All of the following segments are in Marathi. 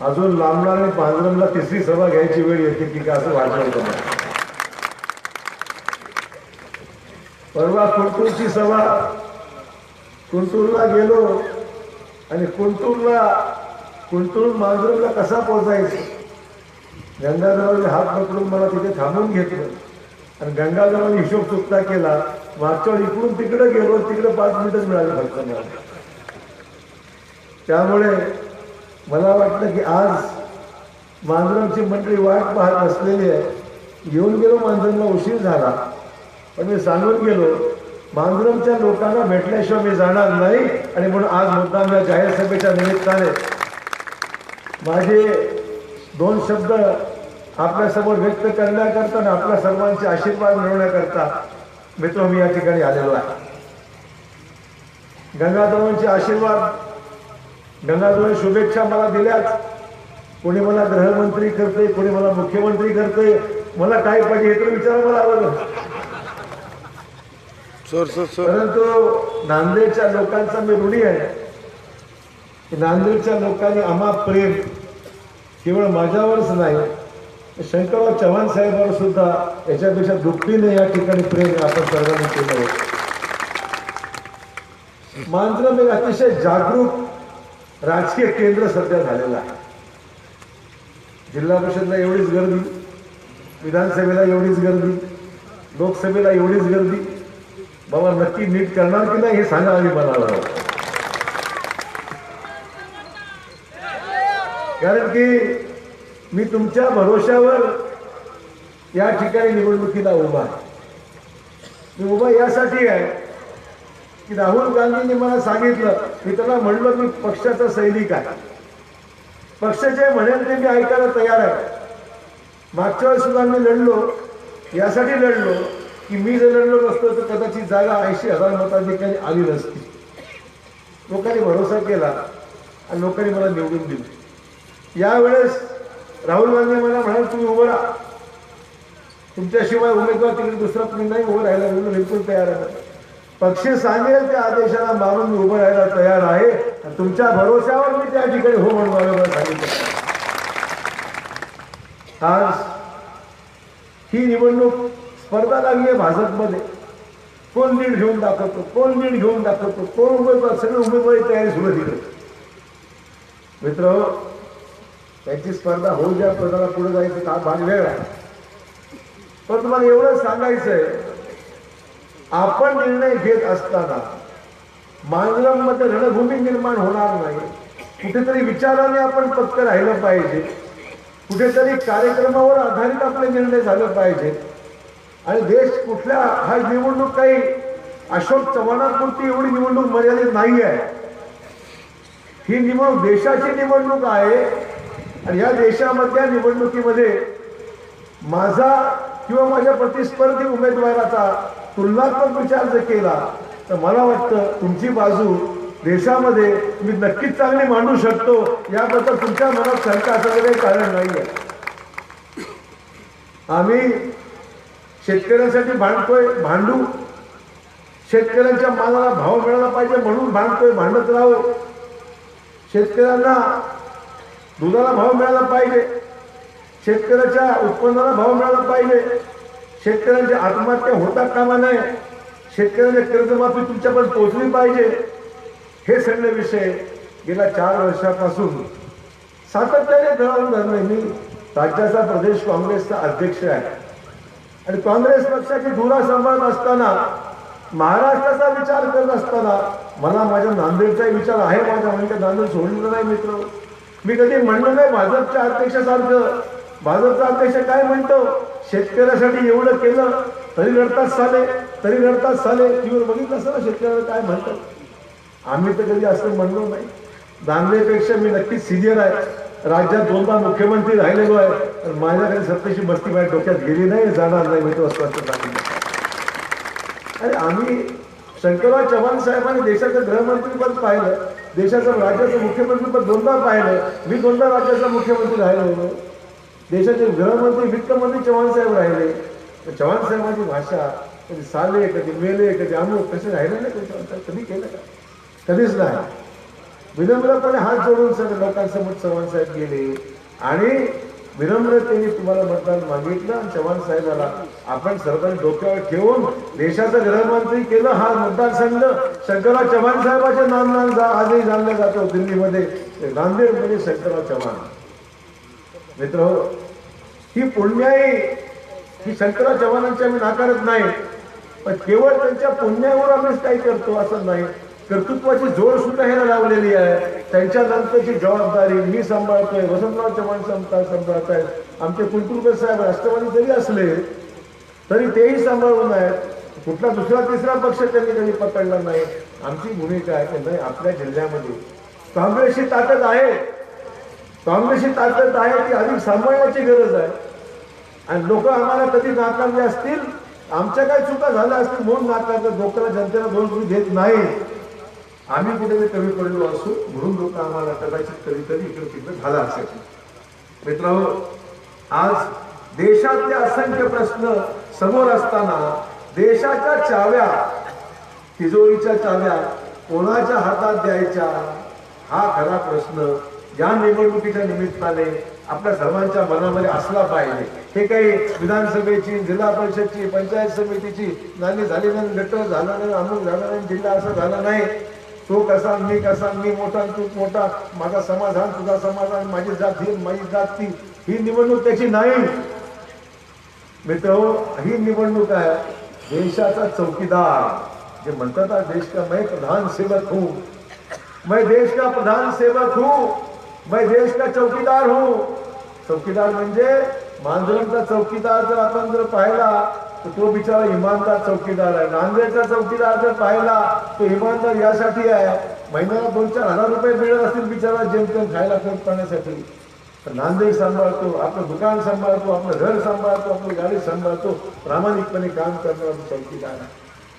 अजून लांबला आणि पांजरमला तिसरी सभा घ्यायची वेळ येते की का असं वाटलं होतं परवा कुंटूरची सभा कुंटूरला गेलो आणि कुंटूरला कुंटूर मांजरमला कसा पोहोचायचं? गंगाधराने हात पकडून मला तिथे थांबून घेतलं. आणि गंगाधराने हिशोब चुकता केला मागच्या इकडून तिकडे गेलो तिकडे पाच मिनिटच मिळाले. फक्त मला त्यामुळे मला वाटलं की आज मांजरांची मंडळी वाट पाहत असलेली आहे. येऊन गेलो मांजरांना उशीर झाला. पण मी सांगून गेलो मांजरमच्या लोकांना भेटल्याशिवाय मी जाणार नाही आणि म्हणून आज मुद्दाम या जाहीर सभेच्या निमित्ताने माझे दोन शब्द आपल्यासमोर व्यक्त करण्याकरता आणि आपल्या सर्वांचे आशीर्वाद मिळवण्याकरता मित्र मी या ठिकाणी आलेलो आहे. गंगाधरांचे आशीर्वाद गंगाधरांनी शुभेच्छा मला दिल्याच कोणी मला गृहमंत्री करते कोणी मला मुख्यमंत्री करते मला काय पाहिजे हे तर विचारा मला आवडलं. परंतु नांदेडच्या लोकांचा मी ऋणी आहे. की नांदेडच्या लोकांनी आम्हा प्रेम केवळ माझ्यावरच नाही शंकरराव चव्हाण साहेबांवर सुद्धा याच्यापेक्षा दुपटीने या ठिकाणी प्रेम आपण सर्वांनी केलं होतं. मांजरम एक अतिशय जागरूक राजकीय केंद्र सध्या झालेलं आहे. जिल्हा परिषदला एवढीच गर्दी विधानसभेला एवढीच गर्दी लोकसभेला एवढीच गर्दी. बाबा नक्की नीट करणार की नाही हे सांगा आम्ही बनावं कारण की मी तुमच्या भरोशावर या ठिकाणी निवडणुकीला उभा आहे. मी उभा यासाठी आहे की राहुल गांधींनी मला सांगितलं मी त्याला म्हणलं मी पक्षाचा सैनिक आहे. पक्षाच्या जे म्हणेल ते मी ऐकायला तयार आहे. मागच्या वेळेस सुद्धा मी लढलो यासाठी लढलो की मी जर लढलो नसतो तर कदाचित जागा ऐंशी हजार मताधिकारी आली नसती. लोकांनी भरोसा केला आणि लोकांनी मला निवडून दिली. यावेळेस राहुल गांधी मला म्हणाल तुम्ही उभं राहा. तुमच्याशिवाय उमेदवार तिकडे दुसरा तुम्ही नाही उभं राहायला म्हणून बिलकुल तयार आहे. पक्ष सांगेल त्या आदेशाला मारून मी उभं राहायला तयार आहे. आणि तुमच्या भरोश्यावर मी त्या ठिकाणी हो म्हणून बरोबर सांगितलं. आज ही निवडणूक स्पर्धा लागली आहे भाजपमध्ये. कोण लीड घेऊन दाखवतो कोण लीड घेऊन दाखवतो कोण उमेदवार सगळे उमेदवारी तयारी सुरू दिली मित्र त्यांची स्पर्धा होऊ द्या प्रधाना पुढे जायचं का भाग वेळ आहे. पण तुम्हाला एवढं आहे आपण निर्णय घेत असताना मांजरांमध्ये रणभूमी निर्माण होणार नाही. कुठेतरी विचाराने आपण पक्क राहिलं पाहिजे. कुठेतरी कार्यक्रमावर आधारित आपले निर्णय झाले पाहिजे. आणि देश कुठल्या हा निवडणूक काही अशोक चव्हाणापुरती एवढी निवडणूक मर्यादित नाही आहे ही निवडणूक देशाची निवडणूक आहे. आणि या देशामधल्या निवडणुकीमध्ये माझा किंवा माझ्या प्रतिस्पर्धी उमेदवाराचा तुलनात्मक विचार जर केला तर मला वाटतं तुमची बाजू देशामध्ये मी नक्कीच चांगली मांडू शकतो याबद्दल तुमच्या मनात शंका असं काही कारण नाही आहे आम्ही शेतकऱ्यांसाठी भांडतोय भांडू. शेतकऱ्यांच्या मालाला भाव मिळाला पाहिजे म्हणून भांडतोय भांडत राहू. शेतकऱ्यांना दुधाला भाव मिळाला पाहिजे. शेतकऱ्याच्या उत्पन्नाला भाव मिळाला पाहिजे. शेतकऱ्यांची आत्महत्या होता कामा नये. शेतकऱ्यांच्या कर्जमाफी तुमच्यापर्यंत पोहोचली पाहिजे. हे सगळे विषय गेल्या चार वर्षापासून सातत्याने धरून धरले मी. राज्याचा प्रदेश काँग्रेसचा अध्यक्ष आहे. आणि काँग्रेस पक्षाची धुरा सांभाळत असताना महाराष्ट्राचा विचार करत असताना मला माझ्या नांदेडचाही विचार आहे माझ्या म्हणजे नांदेड सोडलेला नाही मित्र. मी कधी म्हणलं नाही भाजपच्या अध्यक्षासारखं. भाजपचा अध्यक्ष काय म्हणतो? शेतकऱ्यासाठी एवढं केलं तरी रडतात साले तरी रडतात साले टीव्हीवर बघितलं असं ना शेतकऱ्याला काय म्हणतात? आम्ही तर कधी असं म्हणलो नाही. दानवेपेक्षा मी नक्कीच सिनियर आहे. राज्यात दोनदा मुख्यमंत्री राहिलेलो आहे. तर माझ्याकडे सत्तेशी बस्ती माझ्या डोक्यात गेली नाही जाणार नाही मी तो स्पष्ट सांगितलं अरे आम्ही शंकरराव चव्हाण साहेबांनी देशाचं गृहमंत्रीपद पाहिलं. देशाचं राज्याचं मुख्यमंत्रीपद दोनदा पाहिलं. मी दोनदा राज्याचा मुख्यमंत्री राहिलो देशाचे गृहमंत्री वित्तमंत्री चव्हाण साहेब राहिले. तर चव्हाण साहेबांची भाषा कधी साले कधी मेले कधी अमुक कसे राहिले नाही कधी कधी केलं का? कधीच नाही. विनम्रपणे हात जोडून सगळे लोकांसमोर चव्हाण साहेब गेले. आणि विनम्रतेने तुम्हाला मतदान मागितलं आणि चव्हाण साहेबाला आपण सर्वांनी डोक्यावर ठेवून देशाचं गृहमंत्री केलं हा मतदारसंघ शंकरराव चव्हाण साहेबाच्या नामना जा आजही जाणलं जातो दिल्लीमध्ये. नांदेडमध्ये म्हणजे शंकरराव चव्हाण. मित्र ही पुण्याई ही शंकरा चव्हाणांची आम्ही नाकारत नाही. पण केवळ त्यांच्या पुण्यावर आम्हीच काही करतो असं नाही. कर्तृत्वाची जोड सुद्धा ह्याला लावलेली आहे. त्यांच्या नंतरची जबाबदारी मी सांभाळतोय वसंतराव चव्हाण सांभाळत आहेत आमचे कुलकुलकर साहेब राष्ट्रवादी जरी असले तरी तेही सांभाळून आहेत कुठला दुसरा तिसरा पक्ष त्यांनी कधी पकडला नाही. आमची भूमिका आहे की नाही आपल्या जिल्ह्यामध्ये. काँग्रेसची ताकद आहे. काँग्रेसची ताकद आहे ती अधिक सांभाळण्याची गरज आहे. आणि लोक आम्हाला कधी नाकारले असतील आमच्या काही चुका झाल्या असतील म्हणून नाकारतात. लोकांना जनतेला दोन रुपये देत नाही आम्ही कुठेतरी कमी पडलो असू म्हणून लोक आम्हाला कदाचित कधीतरी इकडे तिकडे झाला असेल. मित्रांनो आज देशातले असंख्य प्रश्न समोर असताना देशाच्या चाव्या तिजोरीच्या चाव्या कोणाच्या हातात द्यायच्या हा खरा प्रश्न या निवडणुकीच्या निमित्ताने आपल्या सर्वांच्या मनामध्ये असला पाहिजे. हे काही विधानसभेची जिल्हा परिषदची पंचायत समितीची नाणी झाली नाही गट झाला नाही अमुक झाला नाही जिल्हा असं झाला नाही. तो कसा मी कसा मी मोठा तू मोठा माझा समाधान तुझा समाधान माझी जात ही माझी जात ती. ही निवडणूक त्याची नाही. मित्र ही निवडणूक आहे देशाचा चौकीदार. जे म्हणतात देश का मैं प्रधान सेवक हूं. मैं देश का प्रधान सेवक हूं. मैं देश का चौकीदार हूं। चौकीदार म्हणजे मांजरणचा चौकीदार जर आपण जर पाहिला तर तो बिचारा इमानदार चौकीदार आहे. नांदेडचा चौकीदार जर पाहिला तो इमानदार यासाठी आहे. महिन्याला दोन चार हजार रुपये मिळत असतील बिचारा जेमतेम खायला खर्च करण्यासाठी तर नांदेड सांभाळतो आपलं दुकान सांभाळतो आपलं घर सांभाळतो आपली गाडी सांभाळतो प्रामाणिकपणे काम करणारा चौकीदार आहे.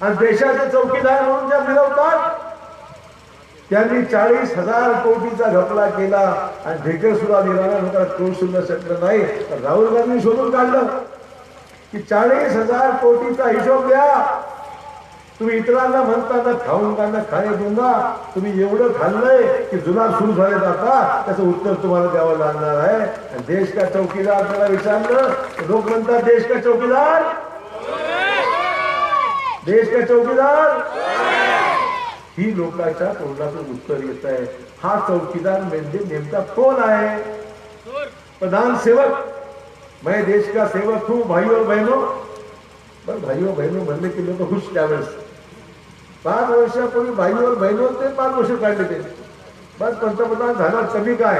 आणि देशाचे चौकीदार म्हणून ज्या मिळवतात त्यांनी चाळीस हजार कोटीचा घपला केला आणि ढेकर सुद्धा दिला नाही लोकांना तो सुद्धा शकलं नाही. तर राहुल गांधी शोधून काढलं की चाळीस हजार कोटीचा हिशोब द्या. तुम्ही इतरांना म्हणताना खाऊन कांदा खाणे दूंगा तुम्ही एवढं खाल्लंय की जुना सुरू झाले जाता. त्याचं उत्तर तुम्हाला द्यावं लागणार आहे. आणि देश का चौकीदार त्याला विचारलं लोक म्हणतात देश का चौकीदार? देश का चौकीदार? ही लोकांच्या तोंडातून उत्तर येत आहे. हा चौकीदार म्हणजे नेमका कोण आहे? प्रधान सेवक. मैं देश का सेवक हूँ भाइयों और बहनों. बरं भाइयों बहनों म्हणले की लोक खुश त्यावेळेस. पाच वर्षापूर्वी भाईवर और बहनों ते पाच वर्ष काढले ते. बस पंतप्रधान झाला कमी काय?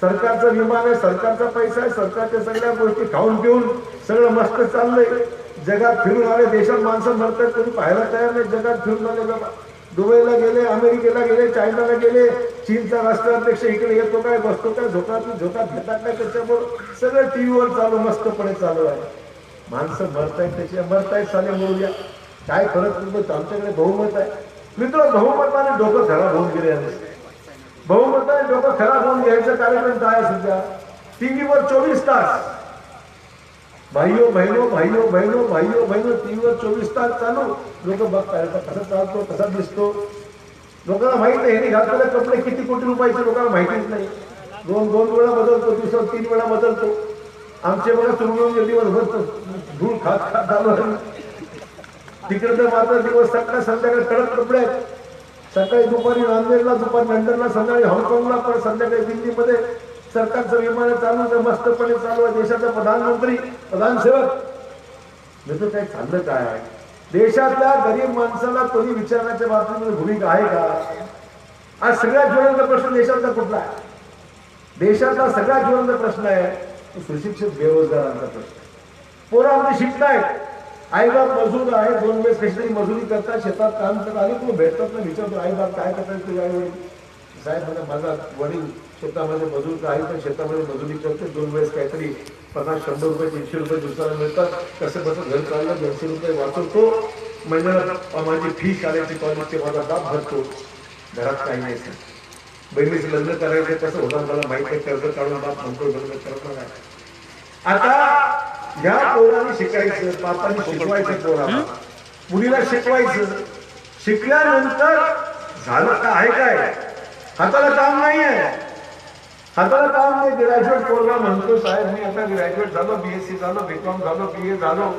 सरकारचं विमान आहे सरकारचा पैसा आहे सरकारच्या सगळ्या गोष्टी खाऊन पिऊन सगळं मस्त चाललंय. जगात फिरून आले देशात माणसं मरतात कोणी पाहायला तयार नाही जगात फिरून आले बाबा. दुबईला गेले अमेरिकेला गेले चायनाला गेले चीनचा राष्ट्राध्यक्ष इकडे येतो काय बसतो काय झोकात झोकात घेतात काय त्याच्यावर सगळं टीव्हीवर चालू मस्तपणे चालू आहे. माणसं मरतायत त्याच्या मरतायत साले मरूया काय फरक पडतो? आमच्याकडे बहुमत आहे. मित्र बहुमताने डोकं खराब होऊन गेले बहुमताने डोकं खराब होऊन घ्यायचं कार्यक्रम काय आहे सध्या? टीव्हीवर चोवीस तास. भाईयो बहिणो भाईयो बहिणो भाईयो बहिणो टीव्हीवर चोवीस तास चालू. लोक बघताय कसा चालतो कसा दिसतो. लोकांना माहीत नाही यांनी घातलेले कपडे किती कोटी रुपयाचे लोकांना माहितीच नाही. दोन दोन वेळा बदलतो दिवसात तीन वेळा बदलतो. आमचे बघा चुरमळून दिवसभर धूळ खात खात चालू तिकडे तर मात्र दिवस सकाळ संध्याकाळी कडक कपडे आहेत. सकाळी दुपारी नांदेडला दुपारी लंडनला संध्याकाळी हाँगकाँगला पण संध्याकाळी दिल्लीमध्ये. सरकारचं विमान चालू तर मस्तपणे चालू आहे देशाचा प्रधानमंत्री प्रधानसेवक मित्र काय चाललं काय? देशातल्या गरीब माणसाला कोणी विचारण्याच्या बाबतीमध्ये भूमिका आहे का? आज सगळ्यात ज्वलंत प्रश्न देशातला कुठला आहे? देशातला सगळ्यात ज्वलंत प्रश्न आहे तो सुशिक्षित बेरोजगारांचा प्रश्न पोरं आमचे शिकतायत. आईबाप मजूर आहे दोन वेळेस कशी मजुरी करतात शेतात काम करतात आणि तो भेटतात ना विचारतो आईबाप काय करतात तुझ्या आई वडील साहेब म्हणजे माझा वडील शेतामध्ये मजूर आहे पण शेतामध्ये मजुरी करते दोन वेळेस काहीतरी पन्नास शंभर रुपये तीनशे रुपये दिवसाला मिळतात. कसं कसं घर चाललं दोनशे रुपये वाचवतो. महिन्याला माझी फी शाळेची कॉलेजची माझा दाब भरतो. घरात काही नाही सर. बहिणीचं लग्न करायचं कसं होणार मला माहीत आहे कर्ज काढून बाप म्हणतो लग्न करत नाही. आता ह्या पोराने शिकायचं बापाने शिकवायचं पोराला. मुलीला शिकवायचं. शिकल्यानंतर झालं का आहे काय? हाताला काम नाहीये. हाताला काम नाही ग्रॅज्युएट पोरगा म्हणतो साहेब मी आता ग्रॅज्युएट झालो बीएससी झालो बीकॉम झालो बी ए झालो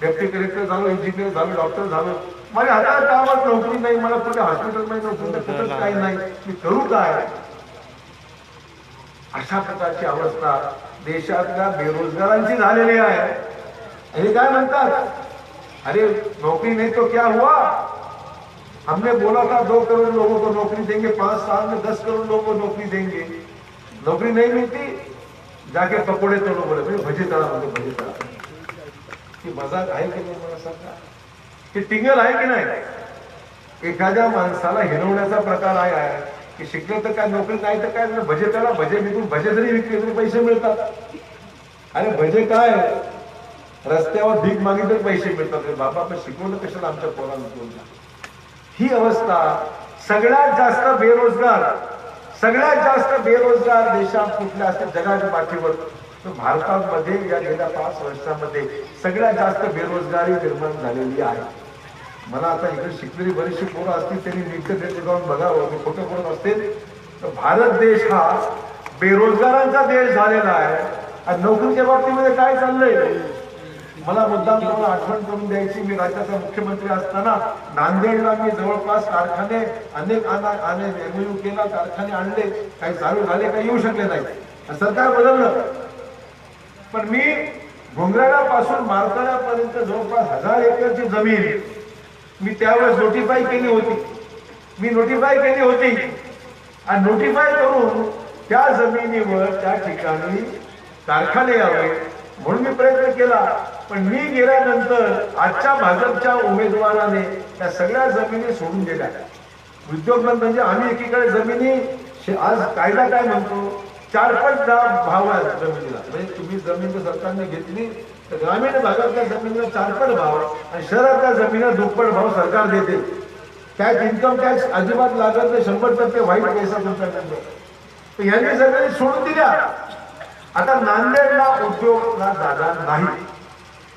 डेप्टी कलेक्टर झालो इंजिनियर झालो डॉक्टर झालो. माझ्या हाताला कामात नोकरी नाही मला कुठे हॉस्पिटलमध्ये नोकरी नाही कुठंच काही नाही. मी करू काय? अशा प्रकारची अवस्था देशातल्या बेरोजगारांची झालेली आहे. हे काय म्हणतात? अरे नौकरी नहीं तो क्या हुआ? हमने बोला था दो करोड़ लोगों को नौकरी देंगे पांच साल में दस करोड़ लोगों को नौकरी देंगे. नौकरी नहीं मिलती जाके पकोड़े तोड़ो बोले भाई भजी तळा म्हणजे भजी तळा ती मजाक आहे की नाही मला सांगा? ती टिंगल आहे की नाही? एखाद्या माणसाला हिरवण्याचा प्रकार आहे की शिकलं तर काय नोकरी नाही तर काय म्हणजे भजे तळा भजे विकून भजे जरी विकले तरी पैसे मिळतात. अरे भजे काय? रस्त्यावर भीक मागितले पैसे मिळतात. रे बाबा आपण शिकवलं कशाला आमच्या पोरांना ही अवस्था सगळ्यात जास्त बेरोजगार सगळ्यात जास्त बेरोजगार देशात कुठल्या असतील जगाच्या पाठीवर? तर भारतामध्ये या गेल्या पाच वर्षामध्ये सगळ्यात जास्त बेरोजगारी निर्माण झालेली आहे. मला आता इकडे शिकलेली बरीचशी पोरं असतील त्यांनी नीटचं नेट जाऊन बघावं. मी खोटं बोलत असतील तर भारत देश हा बेरोजगारांचा देश झालेला आहे. आणि नोकरीच्या बाबतीमध्ये काय चाललंय? मला मुद्दाम तुम्हाला आठवण करून द्यायची मी राज्याचा मुख्यमंत्री असताना नांदेडला मी जवळपास कारखाने अनेक आने एमयू केला कारखाने आणले काही चालू झाले काही येऊ शकले नाही. सरकार बदललं. पण मी घोंगराळापासून मारतळ्यापर्यंत जवळपास हजार एकरची जमीन मी त्यावेळेस नोटिफाय केली होती. मी नोटिफाय केली होती. आणि नोटिफाय करून त्या जमिनीवर त्या ठिकाणी कारखाने यावे म्हणून मी प्रयत्न केला. पण मी गेल्यानंतर आजच्या भाजपच्या उमेदवाराने त्या सगळ्या जमिनी सोडून दिल्या उद्योग म्हणजे आम्ही एकीकडे जमिनी आज कायदा काय म्हणतो? चार पाच दहा भाव आहे जमिनीला. म्हणजे तुम्ही जमीन जर सरकारने घेतली तर ग्रामीण भागातल्या जमिनीला चारपट भाव आणि शहरातल्या जमिनीला दुप्पट भाव सरकार देते. टॅक्स इन्कम टॅक्स अजिबात लागत नाही शंभर टक्के वाईट पैसा तुमच्याकडे तर यांनी सगळ्यांनी सोडून दिल्या. आता नांदेडला उद्योगला जागा नाही.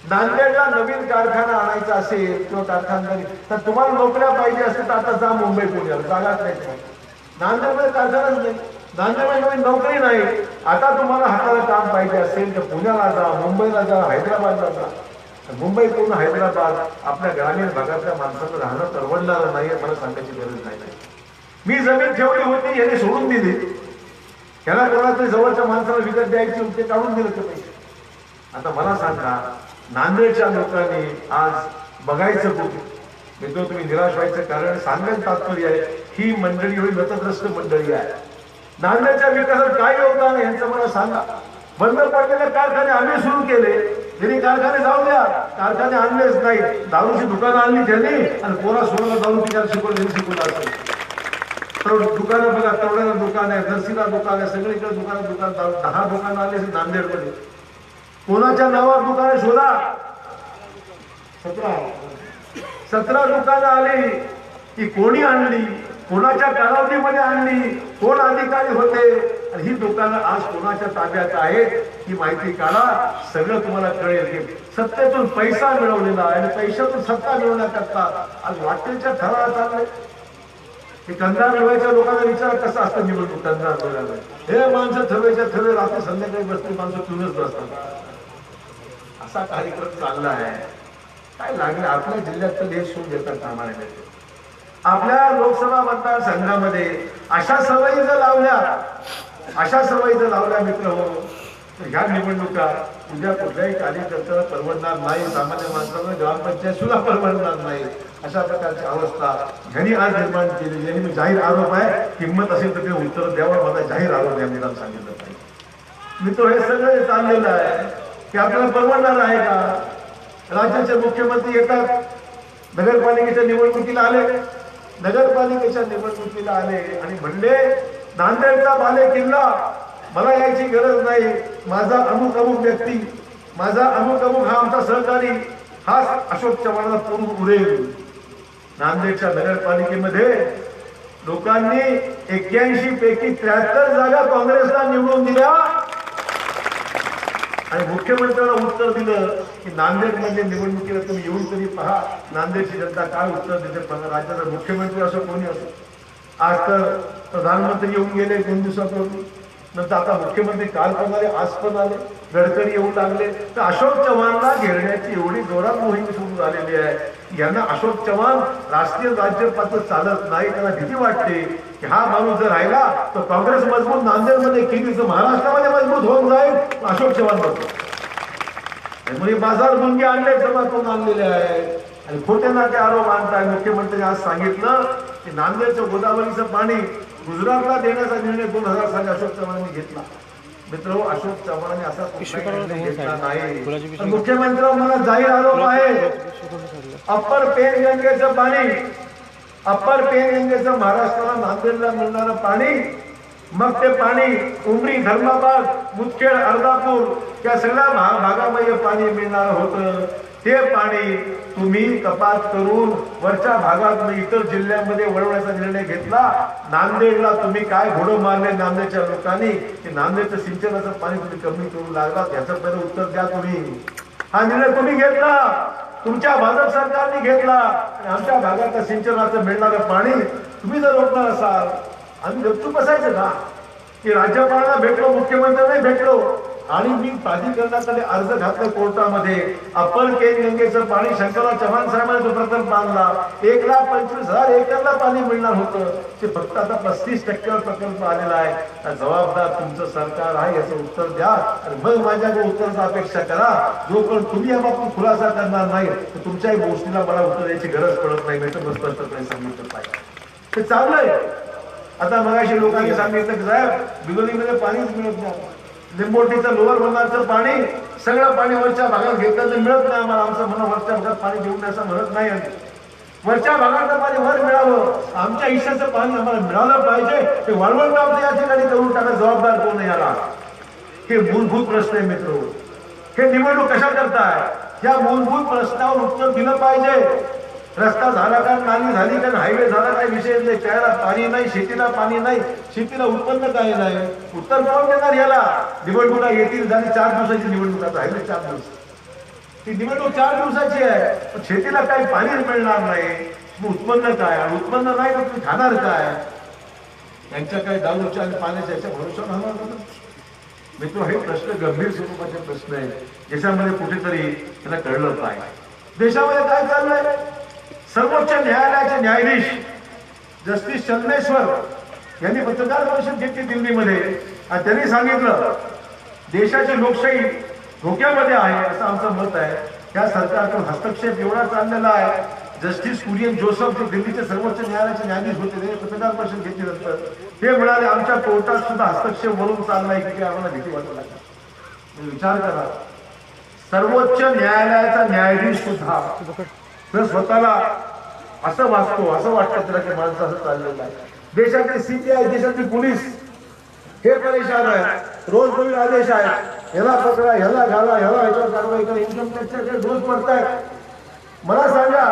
नांदेडला नवीन कारखाना आणायचा असेल किंवा कारखानदारी. तर तुम्हाला नोकऱ्या पाहिजे असेल तर आता जा मुंबई पुण्याला जागाच नाही. नांदेडमध्ये कारखानाच नाही. नांदेडमध्ये नवीन नोकरी नाही. आता तुम्हाला हाताला काम पाहिजे असेल तर पुण्याला जा मुंबईला जा हैदराबादला जा. मुंबई पूर्ण हैदराबाद आपल्या ग्रामीण भागातल्या माणसाचं राहणं परवडणारं नाही मला सांगायची गरज नाही. मी जमीन ठेवली होती याने सोडून दिली. ह्याला कोणातरी जवळच्या माणसाला विकत द्यायची होती काढून दिलं ते पैसे. आता मला सांगा नांदेडच्या लोकांनी आज बघायचं कुठे मित्र तुम्ही निराश व्हायचं कारण सांगायचं तात्पर्य आहे. ही मंडळी एवढी मतग्रस्त मंडळी आहे. नांदेडच्या विकासात काय योगदान आहे यांचं मला सांगा. बंद पडलेले कारखाने आम्ही सुरू केले. त्यांनी कारखाने जाऊ द्या. कारखाने आणलेच नाही दारूची दुकानं आणली त्यांनी आणि पोरा सोळाला दारू तिच्या शिकवलं शिकवलं असेल तर दुकानं बघा तेवढ्याला दुकान आहे नरसीला दुकान आहे सगळीकडे दुकानात दुकान दहा दुकानं आले नांदेडमध्ये. कोणाच्या नावावर दुकाने शोधा? सतरा. सतरा दुकानं आली की कोणी आणली? कोणाच्या कालावधीमध्ये आणली? कोण अधिकारी होते? आणि ही दुकानं आज कोणाच्या ताब्यात आहेत? ही माहिती काढा. सगळं तुम्हाला कळेल. सत्तेतून पैसा मिळवलेला आणि पैशातून सत्ता मिळवण्याकरता आज वाटेलच्या थराला चाललंय. हे कंधार मिळवायच्या लोकांना विचार कसा असतं निवडणूक. कंधार मिळवायला हे माणसं थवेच्या ठरवे रात्री संध्याकाळी बसते माणसं तुम्हीच बसतात. असा कार्यक्रम चालला आहे. काय लागलं? आपल्या जिल्ह्यात तर देश होऊन देतात कामाला आपल्या लोकसभा मतदारसंघामध्ये अशा सवयी जर लावल्या अशा सवयी जर लावल्या मित्र हो ह्या निवडणुका उद्या कुठल्याही कार्यकर्त्याला परवडणार नाही. सामान्य माणसाला ग्रामपंचायत सुद्धा परवडणार नाही. अशा प्रकारची अवस्था ह्यांनी आज निर्माण केली यांनी मी जाहीर आरोप आहे. किंमत असेल तर ते उत्तर द्यावं. मला जाहीर आरोप या निदान सांगितलं पाहिजे. मित्र हे सगळं चाललेलं आहे. की आपल्याला परवडणार आहे का? राज्याचे मुख्यमंत्री येतात नगरपालिकेच्या निवडणुकीला आले नगरपालिकेच्या निवडणुकीला आले आणि म्हणले नांदेडचा बाले किल्ला मला यायची गरज नाही. माझा अमुक अमुक व्यक्ती माझा अमुक अमुक हा आमचा सहकारी हा अशोक चव्हाणाला पूर्ण उरेल. नांदेडच्या नगरपालिकेमध्ये लोकांनी एक्क्याऐंशी पैकी त्र्याहत्तर जागा काँग्रेसला निवडून दिल्या. आणि मुख्यमंत्र्यांना उत्तर दिलं की नांदेडमध्ये निवडणुकीला तुम्ही येऊन तरी पहा. नांदेडची जनता काय उत्तर देते? बघा राज्याचा मुख्यमंत्री असो कोणी असो. आज तर प्रधानमंत्री येऊन गेले दोन दिवसापूर्वी. नंतर आता मुख्यमंत्री काल पण आले आज पण आले गडकरी येऊ लागले. तर अशोक चव्हाणला घेरण्याची एवढी जोरात मोहीम सुरू झालेली आहे. यांना अशोक चव्हाण राष्ट्रीय राज्य चालत नाही. त्यांना भीती वाटते की हा माणूस जर राहिला तर काँग्रेस मजबूत नांदेडमध्ये केली महाराष्ट्रामध्ये मजबूत होऊन जाईल. अशोक चव्हाण मजबूत त्यामुळे बाजार गुंगे आणले जमा करून आणलेले आहे. आणि खोटे नाटे आरोप आणताय. मुख्यमंत्री आज सांगितलं की नांदेडचं गोदावरीचं पाणी गुजरातला देण्याचा निर्णय दोन हजार साली अशोक चव्हाणांनी घेतला. मित्र अशोक चव्हाणांनी असा कुठलाही निर्णय घेतला नाही. पण मुख्यमंत्र्यांवर मला जाहीर आरोप आहे. अप्पर पेनगंगेचं पाणी अप्पर पेनगंगेचं महाराष्ट्राला नांदेडला मिळणारं पाणी मग ते पाणी उमरी धर्माबाद मुदखेड अर्धापूर त्या सगळ्या भागामध्ये पाणी मिळणार होतं. ते पाणी तुम्ही कपात करून वरच्या भागात इतर जिल्ह्यामध्ये वळवण्याचा निर्णय घेतला. नांदेडला तुम्ही काय घोडं मारले नांदेडच्या लोकांनी? की नांदेडचं सिंचनाचं पाणी तुम्ही कमी करू लागला त्याचं पहिलं उत्तर द्या तुम्ही. हा निर्णय तुम्ही घेतला. तुमच्या भाजप सरकारने घेतला. आणि आमच्या भागात सिंचनाचं मिळणारं पाणी तुम्ही जर रोखणार असाल आम्ही गपचूप बसायचं ना? की राज्यपालांना भेटलो मुख्यमंत्र्यांनाही भेटलो. आणि मी प्राधिकरणाकडे अर्ज घातला कोर्टामध्ये. अप्पर केन गंगेचं पाणी शंकरराव चव्हाण साहेबांनी जो प्रकल्प बांधला एक लाख पंचवीस हजार एकरला पाणी मिळणार होतं. ते फक्त आता पस्तीस टक्क्यावर प्रकल्प आलेला आहे. जबाबदार तुमचं सरकार आहे याचं उत्तर द्या. आणि मग माझ्याकडे उत्तराचा अपेक्षा करा. जो पण तुम्ही या बाबतीत खुलासा करणार नाही तर तुमच्याही गोष्टीला मला उत्तर द्यायची गरज पडत नाही. मी तर स्पष्टपणे सांगितलं पाहिजे. ते चांगलंय आता मगाशी लोकांनी सांगितलं की साहेब बिलोलीमध्ये पाणीच मिळत नाही. लिंबोटीचं लोअर बंगालचं पाणी सगळं पाणी वरच्या भागात घेतलं तर मिळत नाही आम्हाला. आमचं म्हणून वरच्या भागात पाणी घेऊन असं म्हणत नाही आम्ही. वरच्या भागातलं पाणी वर मिळावं. आमच्या हिश्याचं पाणी आम्हाला मिळालं पाहिजे. ते वाळवंट आमचं या ठिकाणी करून टाका जबाबदार कोण याला? हे मूलभूत प्रश्न आहे मित्र. हे निवडणूक कशा करताय? या मूलभूत प्रश्नावर उत्तर दिलं पाहिजे. रस्ता झाला का नाली झाली का हायवे झाला काय विषय नाही. प्यायला पाणी नाही शेतीला पाणी नाही शेतीला उत्पन्न काय नाही उत्तर कोण देणार याला? निवडणुका येतील झाली चार दिवसाची निवडणूक आता आहे चार दिवस. ती निवडणूक चार दिवसाची आहे. पण शेतीला काही पाणी मिळणार नाही. मग उत्पन्न काय? आणि उत्पन्न नाही तर तुम्ही खाणार काय? यांच्या काही दारूच्या आणि पाण्याच्या याच्या भरोसा राहणार मित्र हे प्रश्न गंभीर स्वरूपाचे प्रश्न आहे ज्याच्यामध्ये कुठेतरी त्याला कळलं पाहिजे. देशामध्ये काय चाललंय? सर्वोच्च न्यायालयाचे न्यायाधीश जस्टिस चंद्रेश्वर यांनी पत्रकार परिषद घेतली दिल्लीमध्ये. आणि त्यांनी सांगितलं देशाची लोकशाही धोक्यामध्ये आहे असं आमचं मत आहे. त्या सरकारकडून हस्तक्षेप एवढा चाललेला आहे. जस्टिस कुरियन जोसफ जे दिल्लीचे सर्वोच्च न्यायालयाचे न्यायाधीश होते ते पत्रकार परिषद घेतल्यानंतर ते म्हणाले आमच्या कोर्टात सुद्धा हस्तक्षेप वरून चाललाय की आम्हाला भीती वाटू लागली विचार करा. सर्वोच्च न्यायालयाचा न्यायाधीश सुद्धा जर स्वतःला असं वाचतो असं वाटतं त्याला की माणसं असं चाललेलं आहे. देशाचे सीबीआय देशाचे पोलीस हे परेशान आहे रोज नवीन आदेश आहेत. ह्याला पकडा ह्याला घाला ह्याला ह्याच्यावर कारवाई करा इन्कम टॅक्सचे रोज पडतायत मला सांगा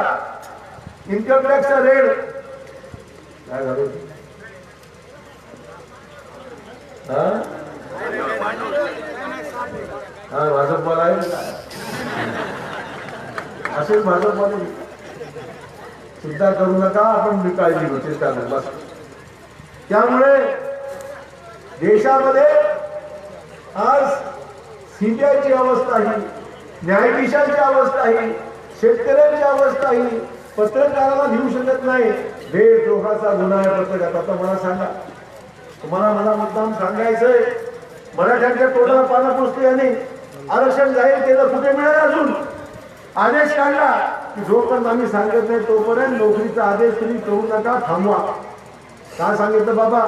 इन्कम टॅक्सचा रेट काय झालं? हा? माझं भाजपवाला आहे? असेच काय? असेच चिंता करू नका आपण मी काळजी घेऊ चिंता करू बस. त्यामुळे देशामध्ये आज सीबीआयची अवस्था ही न्यायाधीशांची अवस्था ही शेतकऱ्यांची अवस्था ही पत्रकाराला घेऊ शकत नाही. देशद्रोहाचा गुन्हा आहे पत्रकार आता मला सांगा. तुम्हाला मला मुद्दाम सांगायचंय मराठ्यांच्या तोंडाला पाना पुसते यांनी आरक्षण जाहीर केलं कुठे मिळालं अजून? आदेश काढला. की जोपर्यंत आम्ही सांगत नाही तोपर्यंत नोकरीचा आदेश तुम्ही करू नका थांबवा. काय सांगितलं बाबा?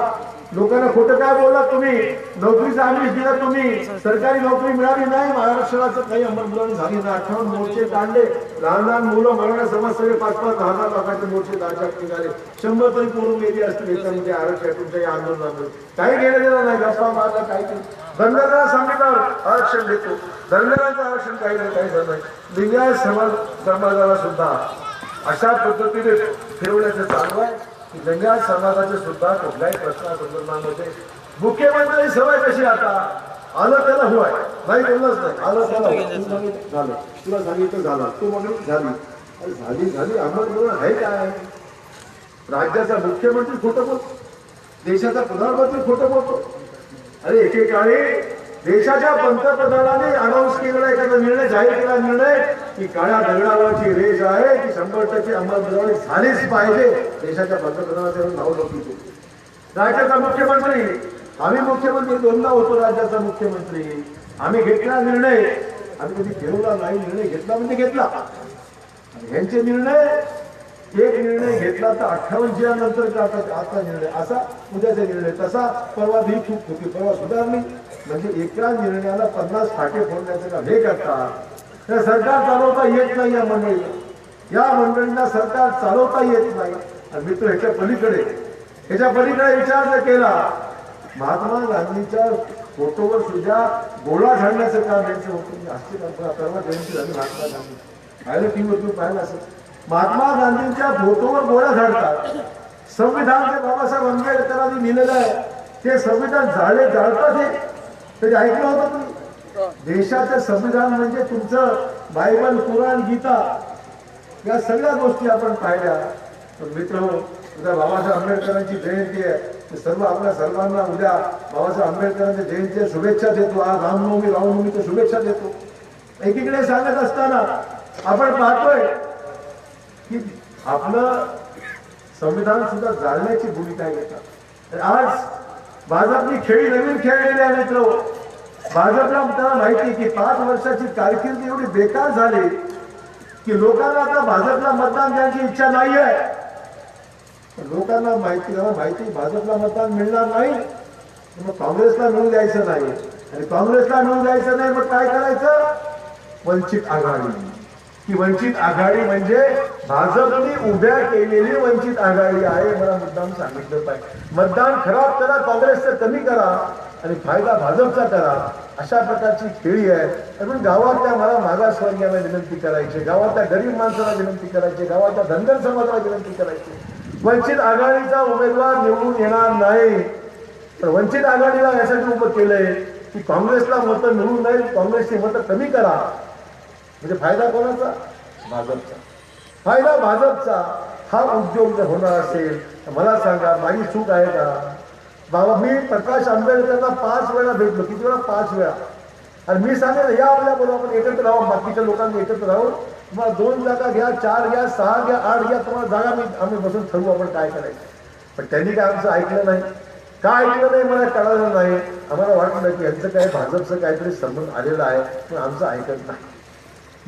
लोकांना खोटं काय बोलला तुम्ही? नोकरीचा आमिष दिला तुम्ही. सरकारी नोकरी मिळाली नाही. महाराष्ट्राचं काही अंमलबजावणी झाली नाही. अठ्ठावन्न मोर्चे काढले. लहान लहान मुलं मराठा समाज सगळे पाच पाच दहा दहा लाखाचे मोर्चे राज्यात निघाले. शंभर तरी पोरून गेली असतील याच्यामध्ये. आरक्षण तुमच्या या आंदोलनामध्ये. काही घेणं देणं नाही. गप्पा मारला काही नाही धनगराला सांगितलं आरक्षण देतो. धनगरांचं आरक्षण काही नाही काही झालं नाही. लिंगायत समाज समाजाला सुद्धा अशा पद्धतीने फिरवण्याचं चालू आहे. की लिंगायत समाजाचे सुद्धा कुठल्याही प्रश्नासंदर्भामध्ये मुख्यमंत्री सवय कशी आता? आलं त्याला होय नाही बोललंच नाही. आलं त्याला झालं. तुला सांगितलं झालं. तू मग झाली. अरे झाली झाली. अंमलबजावणी आहे काय? राज्याचा मुख्यमंत्री खोटं बोलतो देशाचा प्रधानमंत्री खोटं बोलतो. अरे एकेकाळी देशाच्या पंतप्रधानाने अनाऊन्स केलेला एखादा निर्णय जाहीर केला निर्णय की काळ्या दगडावरची रेष आहे की शंभर टक्के अंमलबजावणी झालीच पाहिजे देशाच्या पंतप्रधानाचे नाव नव्हती राज्याचा मुख्यमंत्री आम्ही मुख्यमंत्री दोनदा होतो राज्याचा मुख्यमंत्री आम्ही घेतला निर्णय. आम्ही कधी घेऊला नाही निर्णय घेतला म्हणजे घेतला. यांचे निर्णय एक निर्णय घेतला तर अठ्ठावन्न नंतर आता निर्णय असा उद्याचा निर्णय तसा परवा ही चूक होती परवा सुधारली म्हणजे एका निर्णयाला पन्नास फाटे फोडण्याचं काम हे करता तर सरकार चालवता येत नाही या मंडळीला या मंडळींना सरकार चालवता येत नाही. आणि मित्र ह्याच्या पलीकडे ह्याच्या पलीकडे विचार जर केला महात्मा गांधीच्या फोटोवर सुद्धा गोळा झाडण्याचं काम यांचं होतं. मी आश्चर्य परवा जयंती झाली महात्मा गांधी. पाहिलं टीव्हीवर तुम्ही पाहिलं असेल. महात्मा गांधींच्या फोटोवर गोळ्या झाडतात. संविधान जे बाबासाहेब आंबेडकरांनी लिहिलेलं आहे ते संविधान झाले जाळतात हे. कधी ऐकलं होतं तुम्ही? देशाचं संविधान म्हणजे तुमचं बायबल कुराण गीता या सगळ्या गोष्टी आपण पाहिल्या. तर मित्र उद्या बाबासाहेब आंबेडकरांची जयंती आहे. सर्व आपल्या सर्वांना उद्या बाबासाहेब आंबेडकरांच्या जयंतीच्या शुभेच्छा देतो. आज रामनवमी तर शुभेच्छा देतो. एकीकडे सांगत असताना आपण पाहतोय की आपलं संविधान सुद्धा जाळण्याची भूमिका घेतात तर आज भाजपनी खेळी नवीन खेळलेले आहे मित्र. भाजपला त्याला माहिती आहे की पाच वर्षाची कारकीर्द एवढी बेकार झाली की लोकांना आता भाजपला मतदान द्यायची इच्छा नाही आहे लोकांना माहिती त्याला माहिती भाजपला मतदान मिळणार नाही. मग काँग्रेसला मिळून द्यायचं नाही. आणि काँग्रेसला मिळून द्यायचं नाही मग काय करायचं? वंचित आघाडी. ही वंचित आघाडी म्हणजे भाजपने उभ्या केलेली वंचित आघाडी आहे मला मुद्दाम सांगितलं पाहिजे. मतदान खराब करा काँग्रेसचं कमी करा आणि फायदा भाजपचा करा. अशा प्रकारची खेळी आहे. म्हणून गावातल्या मला मागासवर्गीयांना विनंती करायची गावातल्या गरीब माणसाला विनंती करायची गावातल्या धनगर समाजाला विनंती करायची. वंचित आघाडीचा उमेदवार निवडून येणार नाही. तर वंचित आघाडीला यासाठी उभं केलंय की काँग्रेसला मतं मिळू नये काँग्रेसची मतं कमी करा. म्हणजे फायदा कोणाचा? भाजपचा. फायदा भाजपचा हा उद्योग जर होणार असेल तर मला सांगा माझी चूक आहे का? बाबा मी प्रकाश आंबेडकरला पाच वेळा भेटलो. किती वेळा? पाच वेळा. आणि मी सांगेन या आपल्या बरोबर आपण एकत्र राहू बाकीच्या लोकांनी एकत्र राहू. तुम्हाला दोन जागा घ्या चार घ्या सहा घ्या आठ घ्या तुम्हाला जागा मी आम्ही बसून ठरवू आपण काय करायचं. पण त्यांनी काय आमचं ऐकलं नाही. काय ऐकलं नाही मला कळालं नाही. आम्हाला वाटलं की यांचं काय भाजपचं काहीतरी संबंध आलेला आहे पण आमचं ऐकत नाही.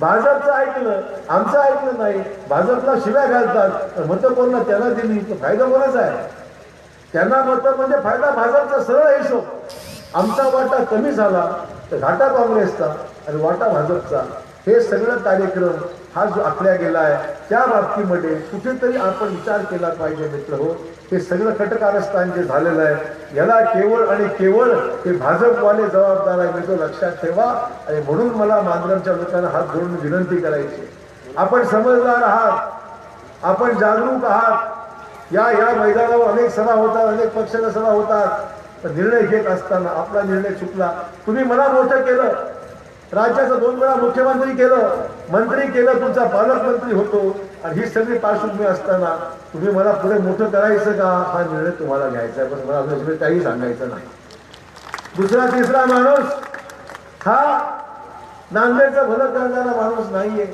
भाजपचं ऐकलं आमचं ऐकलं नाही भाजपला शिव्या घालतात. मतं कोणला? त्यांना दिली. तर फायदा कोणाचा आहे? त्यांना मतं म्हणजे फायदा भाजपचा सरळ हिशोब. आमचा वाटा कमी झाला तर घाटा काँग्रेसचा आणि वाटा भाजपचा. हे सगळं कार्यक्रम हा जो आखल्या गेला आहे त्या बाबतीमध्ये कुठेतरी आपण विचार केला पाहिजे मित्र हो. हे सगळं कटकारस्थान जे झालेलं आहे. याला केवळ आणि केवळ हे भाजपवाले जबाबदार आहे तो लक्षात ठेवा. आणि म्हणून मला मांजरांच्या लोकांना हात जोडून विनंती करायची. आपण समजदार आहात. आपण जागरूक आहात. या या मैदानावर अनेक सभा होतात अनेक पक्षाच्या सभा होतात. निर्णय घेत असताना आपला निर्णय चुकला. तुम्ही मला मोठं केलं. राज्याचं दोन वेळा मुख्यमंत्री केलं. मंत्री केलं तुमचा पालकमंत्री होतो. आणि ही सगळी पार्श्वभूमी असताना तुम्ही मला पुढे मोठं करायचं का? हा निर्णय तुम्हाला घ्यायचा आहे पण मला अजून म्हणजे काही सांगायचं नाही. दुसरा तिसरा माणूस हा नांदेडचा भलं करणारा माणूस नाहीये.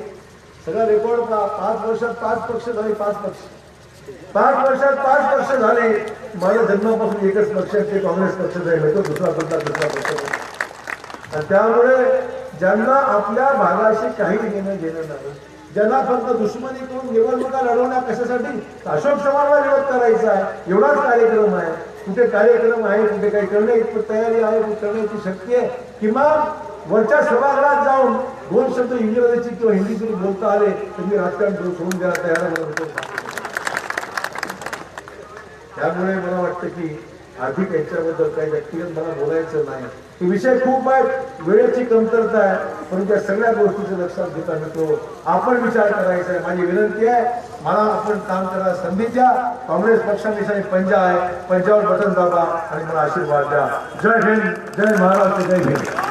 सगळा रेकॉर्ड पाच वर्षात पाच पक्ष झाले पाच पक्ष. पाच वर्षात पाच पक्ष झाले. माझ्या जन्मापासून एकच पक्ष ते काँग्रेस पक्ष जाईल तो दुसरा पक्ष दुसरा पक्ष. त्यामुळे ज्यांना आपल्या भागाशी काही घेणं घेणं नाही ज्यांना फक्त दुश्मनी करून निवडणुका लढवण्या कशासाठी? अशोक चव्हाणला विरोध करायचा आहे. एवढाच कार्यक्रम आहे. कुठे कार्यक्रम आहे कुठे काही करणे तयारी आहे करण्याची शक्ती आहे? किमान वरच्या सभागृहात जाऊन दोन शब्द इंग्रजीची किंवा हिंदीतून बोलता आले तर मी राजकारण सोडून द्यायला तयार होतो त्यामुळे मला वाटतं की आर्थिक याच्याबद्दल काही व्यक्तिगत मला बोलायचं नाही. विषय खूप आहेत वेळेची कमतरता आहे परंतु त्या सगळ्या गोष्टीचं लक्षात घेता येतो आपण विचार करायचा आहे. माझी विनंती आहे मला आपण काम करा संधी द्या. काँग्रेस पक्षानिशाने पंजा आहे. पंजावर बटन दाबा आणि मला आशीर्वाद द्या. जय हिंद जय महाराष्ट्र जय हिंद.